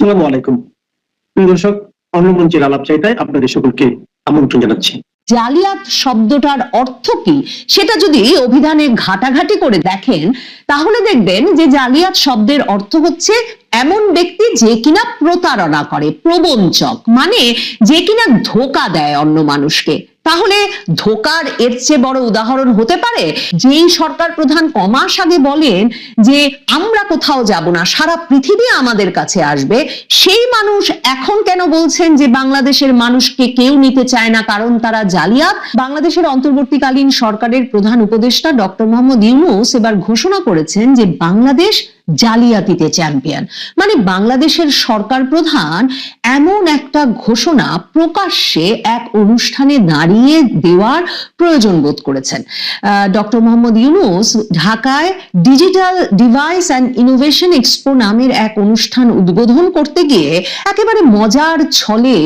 আসসালামু আলাইকুম। প্রিয় দর্শক অন্নমঞ্চের আলাপ চাইতায় আপনাদের সকলকে আমন্ত্রণ জানাচ্ছি। জালিয়াত শব্দটার অর্থ কি? সেটা যদি অভিধানে ঘাটাঘাটি করে দেখেন, তাহলে দেখবেন যে জালিয়াত শব্দের অর্থ হচ্ছে এমন ব্যক্তি যে কিনা প্রতারণা করে, প্রবঞ্চক মানে যে কিনা ধোকা দেয় অন্য মানুষকে। তাহলে ধোকার এর চেয়ে বড় উদাহরণ হতে পারে যেই সরকার প্রধান কমাস আগে বলেন যে, আমরা কোথাও যাব না, সারা পৃথিবী আমাদের কাছে আসবে। সেই মানুষ এখন কেন বলছেন যে, বাংলাদেশের মানুষকে কেউ নিতে চায় না, কারণ তারা জালিয়াত? বাংলাদেশের অন্তর্বর্তীকালীন সরকারের প্রধান উপদেষ্টা ডক্টর মোহাম্মদ ইউনুস এবার ঘোষণা করেছেন যে, বাংলাদেশ জালিয়াতিতে চ্যাম্পিয়ন মানে বাংলাদেশের সরকার প্রধান এমন একটা ঘোষণা প্রকাশ্যে এক অনুষ্ঠানে দাঁড়িয়ে দেওয়ার প্রয়োজন বোধ করেছেন। ডক্টর মোহাম্মদ ইউনুস ঢাকায় digital device and innovation expo নামের এক অনুষ্ঠান উদ্বোধন করতে গিয়ে একেবারে মজার ছলে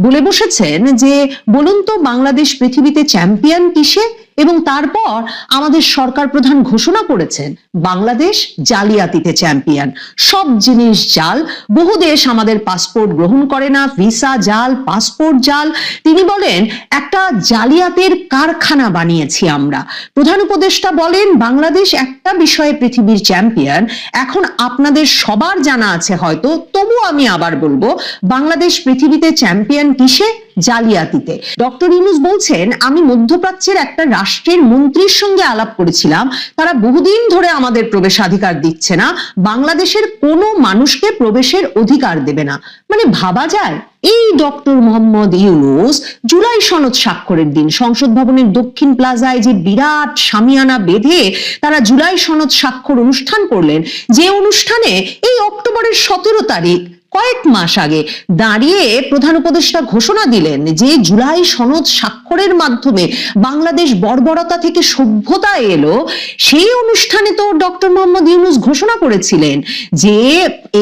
বলে বসেছেন যে, বলুন তো বাংলাদেশ পৃথিবীতে চ্যাম্পিয়ন কিসে? এবং তারপর আমাদের সরকার প্রধান ঘোষণা করেছেন, বাংলাদেশ জালিয়াতিতে চ্যাম্পিয়ন সব জিনিস জাল, বহু দেশ আমাদের পাসপোর্ট গ্রহণ করে না ভিসা জাল পাসপোর্ট জাল। তিনি বলেন, একটা জালিয়াতের কারখানা বানিয়েছি আমরা। প্রধান উপদেষ্টা বলেন, বাংলাদেশ একটা বিষয়ে পৃথিবীর চ্যাম্পিয়ন এখন আপনাদের সবার জানা আছে হয়তো তবু আমি আবার বলব, বাংলাদেশ পৃথিবীতে চ্যাম্পিয়ন কিসে? জালিয়াতিতে। ডক্টর ইউনুস বলছেন, আমি মধ্যপ্রাচ্যের একটা রাষ্ট্রের মন্ত্রীর সঙ্গে আলাপ করেছিলাম। তারা বহুদিন ধরে আমাদের প্রবেশাধিকার দিচ্ছে না। বাংলাদেশের কোনো মানুষকে প্রবেশের অধিকার দেবে না। মানে ভাবা যায়, এই ডক্টর মোহাম্মদ ইউনুস জুলাই সনদ স্বাক্ষরের দিন সংসদ ভবনের দক্ষিণ প্লাজায় যে বিরাট সামিয়ানা বেঁধে তারা জুলাই সনদ স্বাক্ষর অনুষ্ঠান করলেন, যে অনুষ্ঠানে এই অক্টোবরের সতেরো তারিখ কয়েক মাস আগে দাঁড়িয়ে প্রধান উপদেষ্টা ঘোষণা দিলেন যে জুলাই সনদ স্বাক্ষরের মাধ্যমে বাংলাদেশ বর্বরতা থেকে সভ্যতা এলো, সেই অনুষ্ঠানে তো ডক্টর মোহাম্মদ ইউনুস ঘোষণা করেছিলেন যে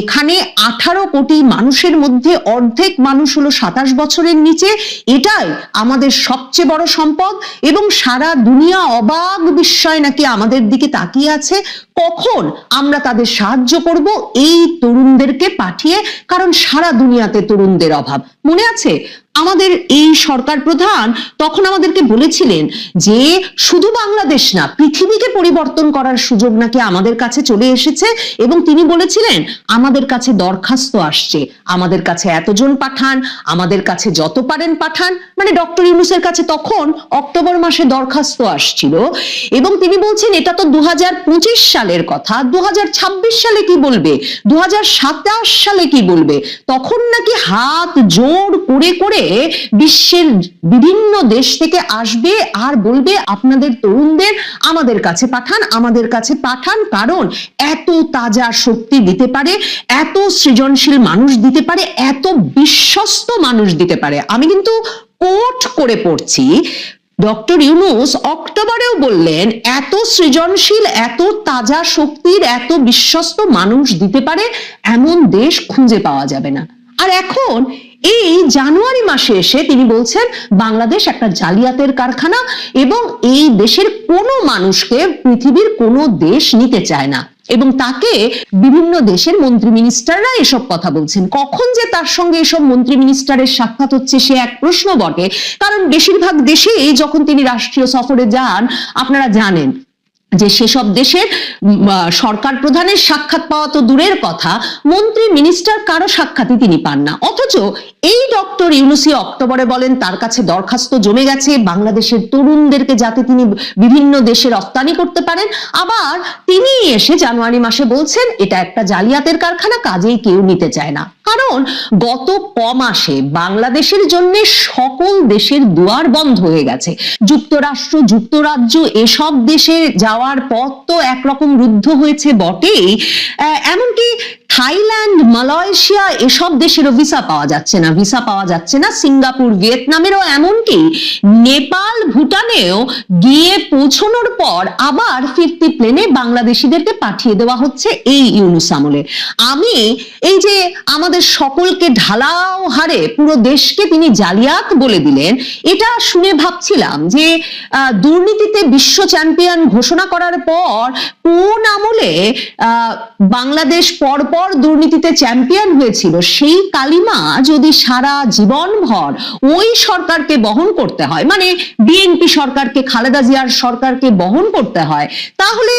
এখানে আঠারো কোটি মানুষের মধ্যে অর্ধেক মানুষ হলো সাতাশ বছরের নিচে, এটাই আমাদের সবচেয়ে বড় সম্পদ এবং সারা দুনিয়া অবাক বিস্ময় নাকি আমাদের দিকে তাকিয়ে আছে, কখন আমরা তাদের সাহায্য করব, এই তরুণদেরকে পাঠিয়ে কারণ সারা দুনিয়াতে তরুণদের অভাব। মনে আছে? আমাদের এই সরকার প্রধান তখন আমাদেরকে বলেছিলেন যে, শুধু বাংলাদেশ না, পৃথিবীকে পরিবর্তন করার সুযোগ নাকি আমাদের কাছে চলে এসেছে। এবং তিনি বলেছিলেন, আমাদের কাছে দরখাস্ত আসছে। আমাদের কাছে এতজন পাঠান, আমাদের কাছে যত পারেন পাঠান। মানে ডক্টর ইউনুসের কাছে তখন অক্টোবর মাসে দরখাস্ত আসছিল। এবং তিনি বলছেন, এটা তো দু হাজার পঁচিশ সালের কথা। দু হাজার ছাব্বিশ সালে কি বলবে? দু হাজার সাতাশ সালে কি বলবে? তখন নাকি হাত, জোর করে করে বিশ্বের বিভিন্ন দেশ থেকে আসবে আর বলবে, আপনাদের তরুণদের আমাদের কাছে পাঠান, আমাদের কাছে পাঠান। কারণ এত তাজা শক্তি দিতে পারে, এত সৃজনশীল মানুষ দিতে পারে, এত বিশ্বস্ত মানুষ দিতে পারে। আমি কিন্তু কোট করে পড়ছি। ডক্টর ইউনুস অক্টোবরেও বললেন, এত সৃজনশীল, এত তাজা শক্তির, এত বিশ্বস্ত মানুষ দিতে পারে, এমন দেশ খুঁজে পাওয়া যাবে না। আর এখন এই জানুয়ারি মাসে এসে তিনি বলছেন, বাংলাদেশ একটা জালিয়াতের কারখানা এবং এই দেশের কোনো মানুষকে পৃথিবীর কোনো দেশ নিতে চায় না। এবং তাকে বিভিন্ন দেশের মন্ত্রী মিনিস্টাররা এসব কথা বলছেন। কখন যে তার সঙ্গে এসব মন্ত্রী মিনিস্টারের সাক্ষাৎ হচ্ছে সে এক প্রশ্ন বটে। কারণ বেশিরভাগ দেশেই যখন তিনি রাষ্ট্রীয় সফরে যান, আপনারা জানেন যে সেসব দেশের সরকার প্রধানের সাক্ষাৎ পাওয়া তো দূরের কথা, মন্ত্রী মিনিস্টার কারও সাক্ষাৎই তিনি পান না। অথচ এই ডক্টর ইউনুসি অক্টোবরে বলেন, তার কাছে দরখাস্ত জমে গেছে, বাংলাদেশের তরুণদেরকে যাতে তিনি বিভিন্ন দেশে রপ্তানি করতে পারেন। আবার তিনি এসে জানুয়ারি মাসে বলছেন, এটা একটা জালিয়াতের কারখানা, কাজেই কেউ নিতে চায় না। কারণ গত ক মাসে বাংলাদেশের জন্য সকল দেশের দুয়ার বন্ধ হয়ে গেছে। যুক্তরাষ্ট্র, যুক্তরাজ্য এসব দেশে যাওয়ার পথ তো একরকম রুদ্ধ হয়েছে বটেই। এমনকি থাইল্যান্ড, মালয়েশিয়া এসব দেশেরও ভিসা পাওয়া যাচ্ছে না। ভিসা পাওয়া যাচ্ছে না। সিঙ্গাপুর, ভিয়েতনামেরও এমনকি নেপাল, ভুটানেও গিয়ে পৌঁছানোর পর আবার ফিরতি প্লেনে বাংলাদেশিদেরকে পাঠিয়ে দেওয়া হচ্ছে এই ইউনুস আমলে। আমি এই যে আমাদের সকলকে ঢালাও হারে পুরো দেশকে তিনি জালিয়াত বলে দিলেন, এটা শুনে ভাবছিলাম যে দুর্নীতিতে বিশ্ব চ্যাম্পিয়ন ঘোষণা করার পর কোন আমলে বাংলাদেশ পরপর কর দুর্নীতিতে চ্যাম্পিয়ন হয়েছিল, সেই কালিমা যদি সারা জীবনভর ওই সরকারকে বহন করতে হয় মানে বিএনপি সরকারকে, খালেদা জিয়ার সরকারকে বহন করতে হয়, তাহলে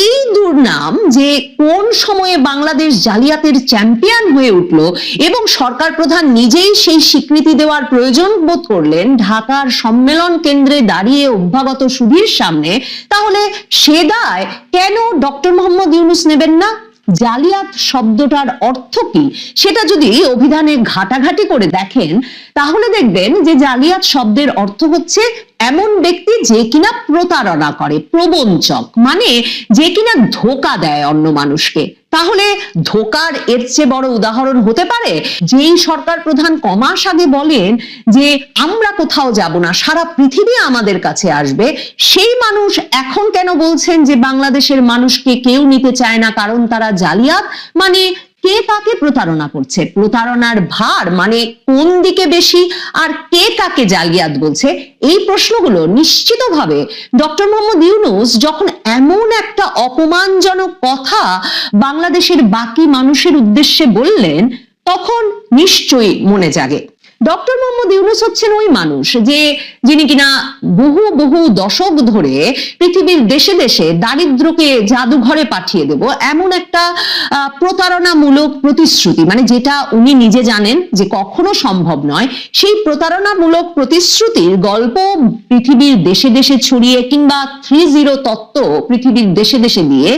এই দুর্নাম যে কোন সময়ে বাংলাদেশ জালিয়াতের চ্যাম্পিয়ন হয়ে উঠল এবং সরকার প্রধান নিজেই সেই স্বীকৃতি দেওয়ার প্রয়োজন বোধ করলেন ঢাকার সম্মেলন কেন্দ্রে দাঁড়িয়ে অভ্যাগত সুধীর সামনে, তাহলে সে দায় কেন ডক্টর মোহাম্মদ ইউনুস নেবেন না? জালিয়াত শব্দটার অর্থ কি? সেটা যদি অভিধানে ঘাটাঘাটি করে দেখেন, তাহলে দেখবেন যে জালিয়াত শব্দের অর্থ হচ্ছে এমন ব্যক্তি যে কিনা প্রতারণা করে, প্রবঞ্চক মানে যে কিনা ধোকা দেয় অন্য মানুষকে। তাহলে ধোকার এর চেয়ে বড় উদাহরণ হতে পারে? যেই সরকার প্রধান কমাস আগে বলেন যে, আমরা কোথাও যাব না, সারা পৃথিবী আমাদের কাছে আসবে। সেই মানুষ এখন কেন বলছেন যে, বাংলাদেশের মানুষকে কেউ নিতে চায় না, কারণ তারা জালিয়াত? মানে কে কাকে প্রতারণা করছে? প্রতারণার ভার মানে কোন দিকে বেশি আর কে কাকে জালিয়াত বলছে? এই প্রশ্নগুলো নিশ্চিতভাবে ডক্টর মোহাম্মদ ইউনুস যখন এমন একটা অপমানজনক কথা বাংলাদেশের বাকি মানুষের উদ্দেশ্যে বললেন, তখন নিশ্চয়ই মনে জাগে। ডক্টর মোহাম্মদ ইউনুস হচ্ছেন ওই মানুষ যে, যিনি কিনা বহু বহু দশক ধরে পৃথিবীর দেশে দেশে দারিদ্রকে জাদুঘরে পাঠিয়ে দেব এমন একটা প্রতারণামূলক প্রতিশ্রুতি। মানে যেটা উনি নিজে জানেন যে কখনো সম্ভব নয়। সেই প্রতারণামূলক প্রতিশ্রুতির গল্প পৃথিবীর দেশে দেশে ছড়িয়ে কিংবা থ্রি জিরো তত্ত্ব পৃথিবীর দেশে দেশে দিয়ে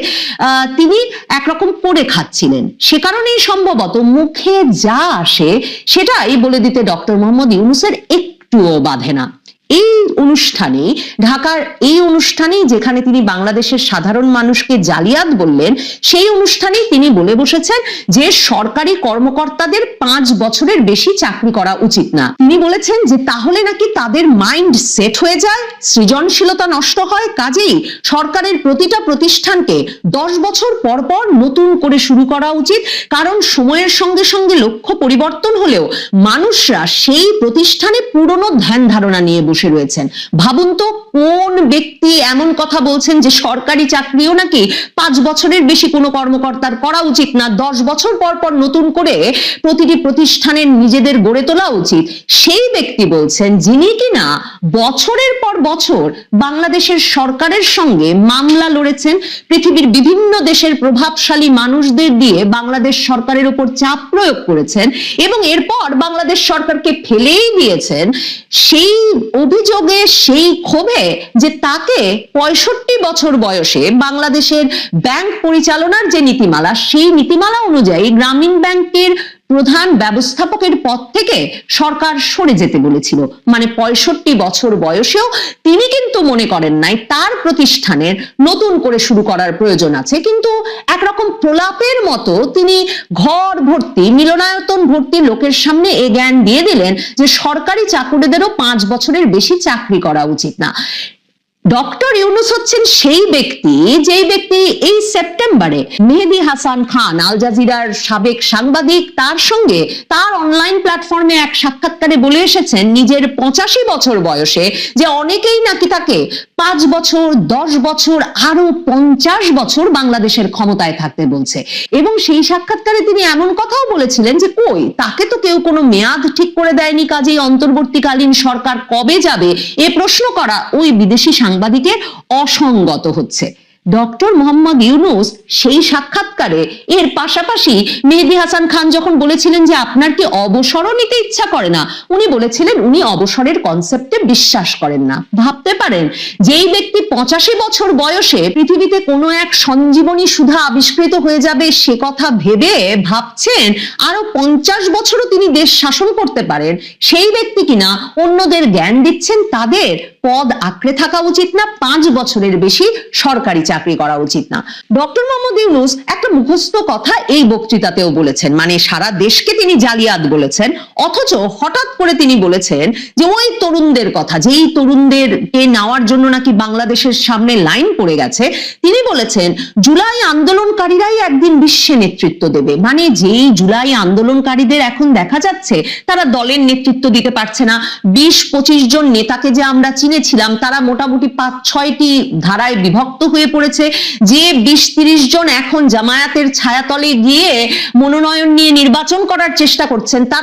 তিনি একরকম করে খাচ্ছিলেন। সে কারণেই সম্ভবত মুখে যা আসে সেটাই বলে দিতে ডক্টর মোহাম্মদ ইউনুসের একটুও বাধে না। এই অনুষ্ঠানে, ঢাকার এই অনুষ্ঠানেই যেখানে তিনি বাংলাদেশের সাধারণ মানুষকে জালিয়াত বললেন, সেই অনুষ্ঠানেই তিনি বলে বসেছেন যে সরকারি কর্মকর্তাদের পাঁচ বছরের বেশি চাকরি করা উচিত না। তিনি বলেছেন যে তাহলে নাকি তাদের মাইন্ড সেট হয়ে যায়, সৃজনশীলতা নষ্ট হয়, কাজেই সরকারের প্রতিটা প্রতিষ্ঠানকে দশ বছর পর পর নতুন করে শুরু করা উচিত, কারণ সময়ের সঙ্গে সঙ্গে লক্ষ্য পরিবর্তন হলেও মানুষরা সেই প্রতিষ্ঠানে পুরনো ধ্যান ধারণা নিয়ে রয়েছেন। ভাবুন তো কোন ব্যক্তি এমন কথা বলছেন যে সরকারি চাকরিও নাকি পাঁচ বছরের বেশি কোনো কর্মকর্তার করা উচিত না? দশ বছর পর পর নতুন করে প্রতিটি প্রতিষ্ঠানের নিজেদের গড়ে তোলা উচিত। সেই ব্যক্তি বলছেন যিনি কিনা বছরের পর বছর বাংলাদেশের সরকারের সঙ্গে মামলা লড়েছেন, পৃথিবীর বিভিন্ন দেশের প্রভাবশালী মানুষদের দিয়ে বাংলাদেশ সরকারের উপর চাপ প্রয়োগ করেছেন এবং এরপর বাংলাদেশ সরকারকে ফেলেই দিয়েছেন। সেই অভিযোগে, সেই ক্ষোভে যে তাকে পঁয়ষট্টি বছর বয়সে বাংলাদেশের ব্যাংক পরিচালনার যে নীতিমালা, সেই নীতিমালা অনুযায়ী গ্রামীণ ব্যাংকের প্রধান ব্যবস্থাপকের পদ থেকে সরকার সরে যেতে বলেছিল। মানে পঁয়ষট্টি বছর বয়সেও তিনি কিন্তু মনে করেন নাই তার প্রতিষ্ঠানের নতুন করে শুরু করার প্রয়োজন আছে। কিন্তু একরকম প্রলাপের মতো তিনি ঘর ভর্তি, মিলনায়তন ভর্তি লোকের সামনে এ জ্ঞান দিয়ে দিলেন যে সরকারি চাকুরিদেরও পাঁচ বছরের বেশি চাকরি করা উচিত না। ডক্টর ইউনুস হচ্ছেন সেই ব্যক্তি, যেই ব্যক্তি এই সেপ্টেম্বরে মেহেদি হাসান খান, আল জাজিরার সাবেক সাংবাদিক, তার সঙ্গে তার অনলাইন প্ল্যাটফর্মে এক সাক্ষাৎকারে বলে এসেছেন নিজের পঁচাশি বছর বয়সে যে অনেকেই নাকি তাকে পাঁচ বছর, দশ বছর, আরও পঞ্চাশ বছর বাংলাদেশের ক্ষমতায় থাকতে বলছে। এবং সেই সাক্ষাৎকারে তিনি এমন কথাও বলেছিলেন যে কই তাকে তো কেউ কোনো মেয়াদ ঠিক করে দেয়নি কাজেই অন্তর্বর্তীকালীন সরকার কবে যাবে? এ প্রশ্ন করা ওই বিদেশি সাংবাদিকের অসঙ্গত হচ্ছে। ডক্টর মোহাম্মদ ইউনুস সেই সাক্ষাৎকারে এর পাশাপাশি মেহেদি হাসান খান যখন বলেছিলেন যে আপনার কি অবসরও নিতে ইচ্ছা করে না, উনি বলেছিলেন উনি অবসরের কনসেপ্টে বিশ্বাস করেন না। ভাবতে পারেন, যেই ব্যক্তি পঁচাশি বছর বয়সে পৃথিবীতে কোনো এক সঞ্জীবনী সুধা আবিষ্কৃত হয়ে যাবে সে কথা ভেবে ভাবছেন, আরও পঞ্চাশ বছরও তিনি দেশ শাসন করতে পারেন, সেই ব্যক্তি কিনা অন্যদের জ্ঞান দিচ্ছেন, তাদের পদ আঁকড়ে থাকা উচিত না, পাঁচ বছরের বেশি সরকারি চাকরি করা উচিত না। ডক্টর মোহাম্মদ ইউনুস একটা মুখস্থ কথা এই বক্তৃতাতেও বলেছেন মানে সারা দেশকে তিনি জালিয়াত বলেছেন, অথচ হঠাৎ করে তিনি বলেছেন যে ওই তরুণদের কথা যেই তরুণদেরকে নেওয়ার জন্য নাকি বাংলাদেশের সামনে লাইন পড়ে গেছে, তিনি বলেছেন, জুলাই আন্দোলনকারীরাই একদিন বিশ্বে নেতৃত্ব দেবে। মানে যেই জুলাই আন্দোলনকারীদের এখন দেখা যাচ্ছে, তারা দলের নেতৃত্ব দিতে পারছে না। বিশ পঁচিশ জন নেতাকে যে আমরা চিনেছিলাম, তারা মোটামুটি পাঁচ ছয়টি ধারায় বিভক্ত হয়ে পড়ে করেছে যে বিশ তিরিশ জন এখন জামায়াতের ছায়াতলে গিয়ে মনোনয়ন নিয়ে নির্বাচন করার চেষ্টা করছেন, তারা